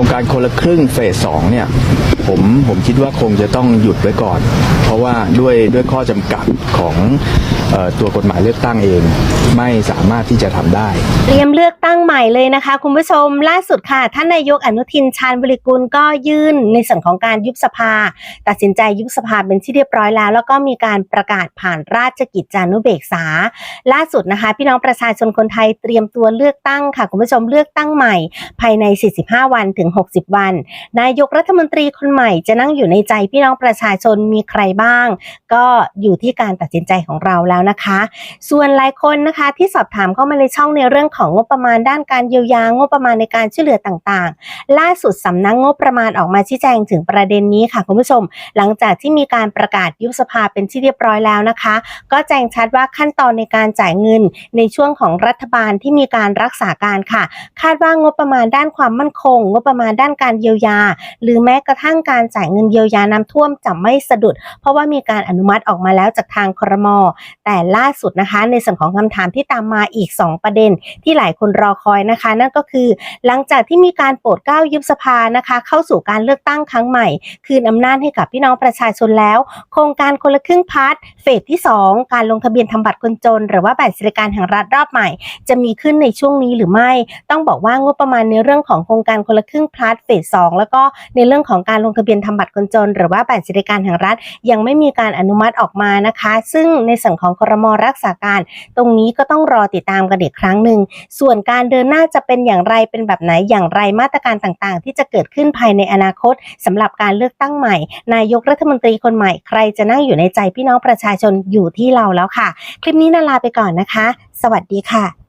รงการคนละครึ่งเฟสสองเนี่ยผมผมคิดว่าคงจะต้องหยุดไว้ก่อน เพราะว่าด้วยด้วยข้อจำกัดของเอ่อตัวกฎหมายเลือกตั้งเอง ไม่สามารถที่จะทำได้ เตรียมเลือกตั้งใหม่เลยนะคะ คุณผู้ชมล่าสุดค่ะท่านนายกอนุทินชาญบริกุลก็ยื่นในส่วนของการยุบสภา ตัดสินใจยุบสภาเป็นที่เรียบร้อยแล้ว แล้วก็มีการประกาศผ่านราชกิจจานุเบกษา ล่าสุดนะคะ พี่น้องประชาชนคนไทยเตรียมตัวเลือกตั้งค่ะ คุณผู้ชมเลือกตั้งใหม่ ภายใน 45 วันถึง60 วัน นายกรัฐมนตรีคนใหม่จะนั่งอยู่ในใจพี่น้องประชาชนมีใครบ้าง ก็อยู่ที่การตัดสินใจของเราแล้วนะคะ ส่วนหลายคนนะคะที่สอบถามเข้ามาในช่องในเรื่องของงบประมาณด้านการเยียวยางบประมาณในการช่วยเหลือต่างๆ ล่าสุดสำนักงบประมาณออกมาชี้แจงถึงประเด็นนี้ค่ะคุณผู้ชม หลังจากที่มีการประกาศยุบสภาเป็นที่เรียบร้อยแล้วนะคะ ก็แจ้งชัดว่าขั้นตอนในการจ่ายเงินในช่วงของรัฐบาลที่มีการรักษาการค่ะ คาดว่างบประมาณด้านความมั่นคง งบประมาณมาด้านการเยียวยา หรือแม้กระทั่งการจ่ายเงินเยียวยาน้ำท่วมจะไม่สะดุด เพราะว่ามีการอนุมัติออกมาแล้วจากทางครม แต่ล่าสุดนะคะ ในส่วนของคำถามที่ตามมาอีก 2 ประเด็น ที่หลายคนรอคอยนะคะ นั่นก็คือ หลังจากที่มีการโปรดเกล้ายุบสภานะคะ เข้าสู่การเลือกตั้งครั้งใหม่ คืนอำนาจให้กับพี่น้องประชาชนแล้ว โครงการคนละครึ่งพาร์ทเฟสที่ 2 การลงทะเบียนทำบัตรคนจน หรือว่าบัตรสวัสดิการแห่งรัฐรอบใหม่ จะมีขึ้นในช่วงนี้หรือไม่ ต้องบอกว่างบประมาณในเรื่องของโครงการคนละครึ่งพาร์ทเฟสสองแล้วก็ในเรื่องของการลงทะเบียนทำบัตรคนจน หรือว่าบัตรสวัสดิการแห่งรัฐ ยังไม่มีการอนุมัติออกมานะคะ ซึ่งในส่วนของครมรักษาการ ตรงนี้ก็ต้องรอติดตามกันอีกครั้งหนึ่งส่วนการเดินหน้าจะเป็นอย่างไรเป็นแบบไหนอย่างไรมาตรการต่างๆ ที่จะเกิดขึ้นภายในอนาคตสำหรับการเลือกตั้งใหม่ นายกรัฐมนตรีคนใหม่ใครจะนั่งอยู่ในใจพี่น้องประชาชนอยู่ที่เราแล้วค่ะ คลิปนี้นาลาไปก่อนนะคะ สวัสดีค่ะ